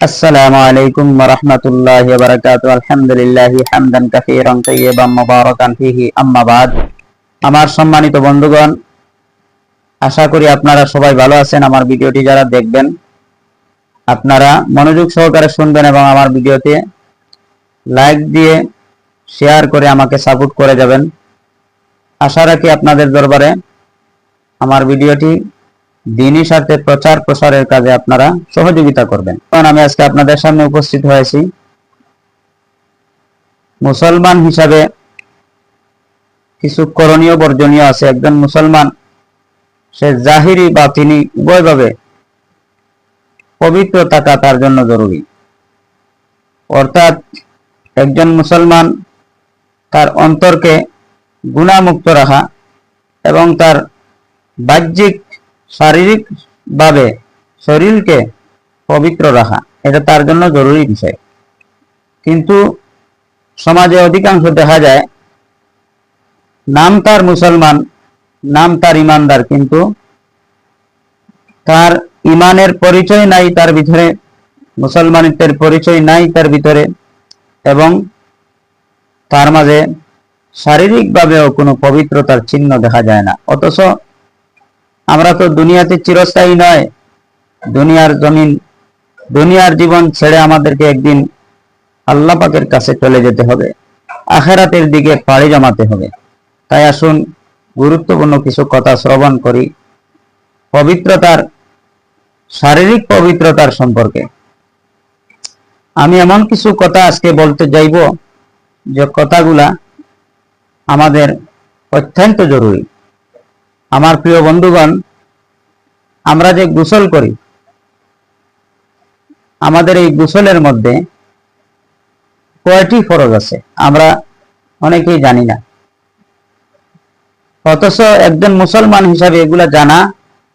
السلام عليكم ورحمة الله وبركاته الحمد لله حمدا كثيرا طيبا مباركا فيه أما بعد আমার সম্মানিত বন্ধুগণ আশা করি আপনারা সবাই ভালো আছেন আমার ভিডিওটি যারা দেখবেন আপনারা মনোযোগ সহকারে শুনবেন এবং আমার ভিডিওতে লাইক দিয়ে শেয়ার করে আমাকে সাপোর্ট করে যাবেন আশা রাখি আপনাদের দরবারে আমার ভিডিওটি দিনই স্বার্থে প্রচার প্রসারের কাজে আপনারা সহযোগিতা করবেন। কারণ আমি আজকে আপনাদের সামনে উপস্থিত হয়েছি। মুসলমান হিসাবে কিছু করণীয় বর্জনীয় আছে। একজন মুসলমান, সে জাহিরি বা তিনি উভয়ভাবে পবিত্র থাকা তার জন্য জরুরি। অর্থাৎ একজন মুসলমান তার অন্তরকে গুণামুক্ত রাখা এবং তার বাহ্যিক শারীরিক ভাবে শরীরকে পবিত্র রাখা, এটা তার জন্য জরুরি বিষয়। কিন্তু সমাজে অধিকাংশ দেখা যায়, নাম তার মুসলমান, নাম তার ইমানদার, কিন্তু তার ইমানের পরিচয় নাই তার ভিতরে, মুসলমানিত্বের পরিচয় নাই তার ভিতরে, এবং তার মাঝে শারীরিকভাবেও কোনো পবিত্রতার চিহ্ন দেখা যায় না। অথচ আমরা তো দুনিয়াতে চিরস্থায়ী নয়। দুনিয়ার জমিন, দুনিয়ার জীবন ছেড়ে আমাদেরকে একদিন আল্লাহ পাকের কাছে চলে যেতে হবে। আখেরাতের দিকে পাড়ি জমাতে হবে। তাই আসুন, গুরুত্বপূর্ণ কিছু কথা শ্রবণ করি। পবিত্রতার, শারীরিক পবিত্রতার সম্পর্কে। আমি এমন কিছু কথা আজকে বলতে যাইব যে কথাগুলা আমাদের অত্যন্ত জরুরি। আমার প্রিয় বন্ধুগণ, আমরা যে গোসল করি, আমাদের এই গোসলের মধ্যে কয়টি ফরজ আছে? আমরা অনেকেই জানি না। অথচ একজন মুসলমান হিসাবে এগুলা জানা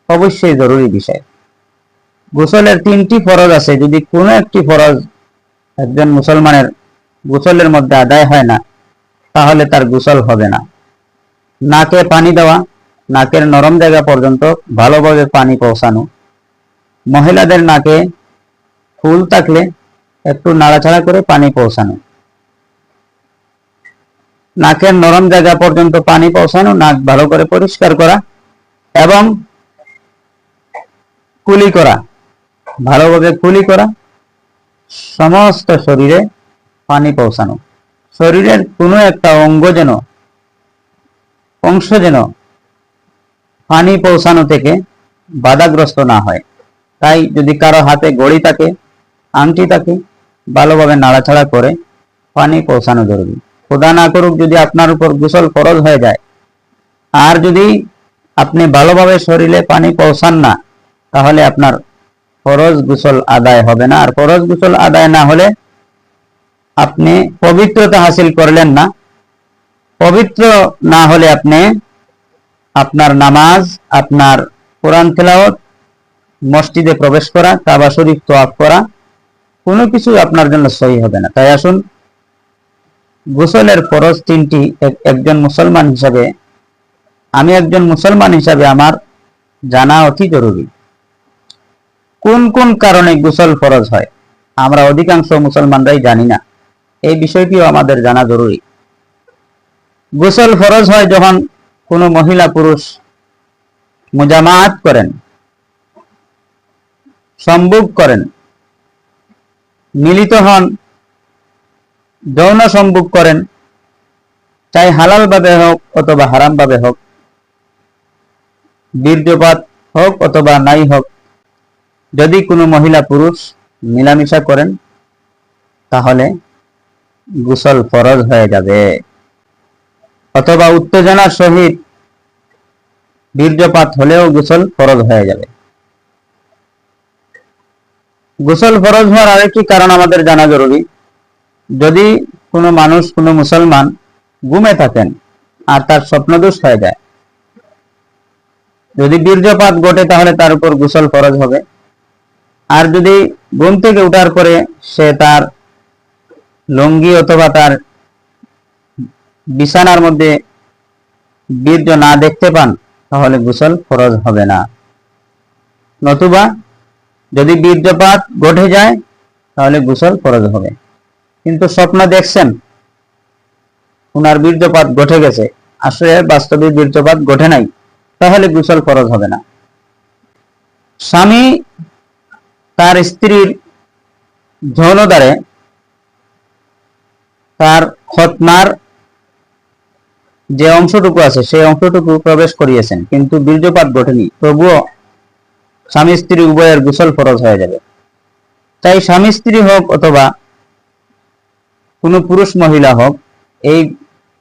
অবশ্যই জরুরি বিষয়। গোসলের তিনটি ফরজ আছে, যদি কোনো একটি ফরজ একজন মুসলমানের গোসলের মধ্যে আদায় হয় না, তাহলে তার গোসল হবে না। নাকে পানি দেওয়া নাকের নরম জায়গা পর্যন্ত ভালোভাবে পানি পৌঁছানো। মহিলাদের নাকে ফুল থাকলে একটু নাড়াচাড়া করে পানি পৌঁছানো। নাকের নরম জায়গা পর্যন্ত পানি পৌঁছানো, নাক ভালো করে পরিষ্কার করা এবং কুলি করা। ভালোভাবে কুলি করা, সমস্ত শরীরে পানি পৌঁছানো। শরীরের কোনো একটা অঙ্গ যেন, অংশ যেন পানি পৌঁছানো থেকে বাধাগ্রস্ত না হয়। তাই যদি কারও হাতে গড়ি থাকে, আংটি থাকে, ভালোভাবে নাড়াচাড়া করে পানি পৌঁছানো জরুরি। খোদা না করুক যদি আপনার উপর গোসল ফরজ হয়ে যায়, আর যদি আপনি ভালোভাবে শরীরে পানি পৌঁছান না, তাহলে আপনার ফরজ গোসল আদায় হবে না। আর ফরজ গোসল আদায় না হলে আপনি পবিত্রতা হাসিল করলেন না। পবিত্র না হলে আপনি আপনার নামাজ, আপনার কোরআন তেলাওয়াত, মসজিদে প্রবেশ করা, কাবা শরীফ তোয়াফ করা, কোনো কিছু আপনার জন্য সহি হবে না। তাই আসুন, গোসলের ফরজ তিনটি একজন মুসলমান হিসাবে, আমি একজন মুসলমান হিসাবে আমার জানা অতি জরুরি। কোন কোন কারণে গোসল ফরজ হয়? আমরা অধিকাংশ মুসলমানরাই জানি না। এই বিষয়টিও আমাদের জানা জরুরি। গোসল ফরজ হয় যখন কোনো মহিলা পুরুষ মুজামাত করেন, সম্ভোগ করেন, মিলিত হন, যৌন সম্ভোগ করেন, চাই হালাল ভাবে হোক অথবা হারাম ভাবে হোক, বীর্যপাত হোক অথবা নাই হোক, যদি কোনো মহিলা পুরুষ মিলামিশা করেন, তাহলে গোসল ফরজ হয়ে যাবে। অথবা উত্তেজনার সহিত বীর্যপাত হলেও গোসল ফরজ হয়ে যাবে। গোসল ফরজ হওয়ার আরেকটি কারণ আমাদের জানা জরুরি। যদি কোনো মানুষ, কোনো মুসলমান ঘুমে থাকেন আর তার স্বপ্নদোষ হয়ে যায়, যদি বীর্যপাত ঘটে তাহলে তার উপর গোসল ফরজ হবে। আর যদি ঘুম থেকে উঠার পরে সে তার লুঙ্গি অথবা তার বিছানার মধ্যে বীর্য না দেখতে পান, তাহলে গোসল ফরজ হবে না। নতুবা যদি বীর্যপাত ঘটে যায়, তাহলে গোসল ফরজ হবে। কিন্তু স্বপ্ন দেখছেন, উনার বীর্যপাত ঘটে গেছে আসলে বাস্তবে বীর্যপাত ঘটে নাই, তাহলে গোসল ফরজ হবে না। স্বামী তার স্ত্রীর যৌনদ্বারে তার খতনার যে অংশটুকু আছে, সেই অংশটুকু প্রবেশ করিয়েছেন, কিন্তু বীর্যপাত ঘটেনি। তবুও স্বামী স্ত্রী উভয়ের গোসল ফরজ হয়ে যাবে। তাই স্বামী স্ত্রী হোক অথবা কোনো পুরুষ মহিলা হোক, এই,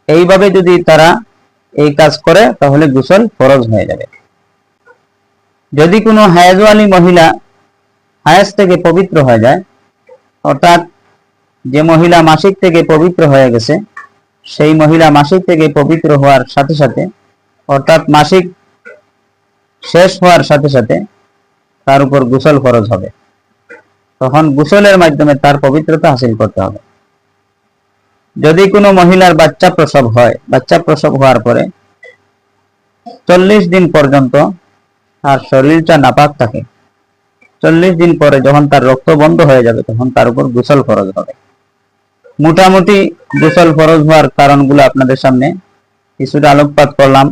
এইভাবে যদি তারা এই কাজ করে, তাহলে গোসল ফরজ হয়ে যাবে। যদি কোনো হায়াজওয়ালি মহিলা হায়াজ থেকে পবিত্র হয়ে যায়, অর্থাৎ যে মহিলা মাসিক থেকে পবিত্র হয়ে গেছে সেই মহিলা মাসিক থেকে পবিত্র হওয়ার সাথে সাথে, অর্থাৎ মাসিক শেষ হওয়ার সাথে সাথে তার উপর গোসল ফরজ হবে। তখন গোসলের মাধ্যমে তার পবিত্রতা হাসিল করতে হবে। যদি কোনো মহিলার বাচ্চা প্রসব হয়, বাচ্চা প্রসব হওয়ার পরে চল্লিশ দিন পর্যন্ত তার শরীরটা নাপাক থাকে। চল্লিশ দিন পরে যখন তার রক্ত বন্ধ হয়ে যাবে, তখন তার উপর গোসল ফরজ হবে। মোটামুটি গোসল ফরজ হওয়ার কারণগুলো আপনাদের সামনে কিছুটা আলোকপাত করলাম।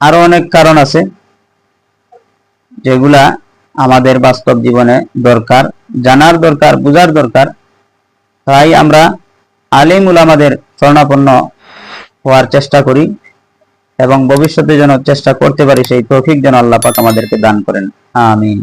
আরও অনেক কারণ আছে যেগুলা আমাদের বাস্তব জীবনে দরকার, জানার দরকার, বোঝার দরকার। তাই আমরা আলিম উলামাদের স্বর্ণাপন্ন হওয়ার চেষ্টা করি এবং ভবিষ্যতে যেন চেষ্টা করতে পারি, সেই তৌফিক যেন আল্লাহ পাক আমাদেরকে দান করেন। আমিন।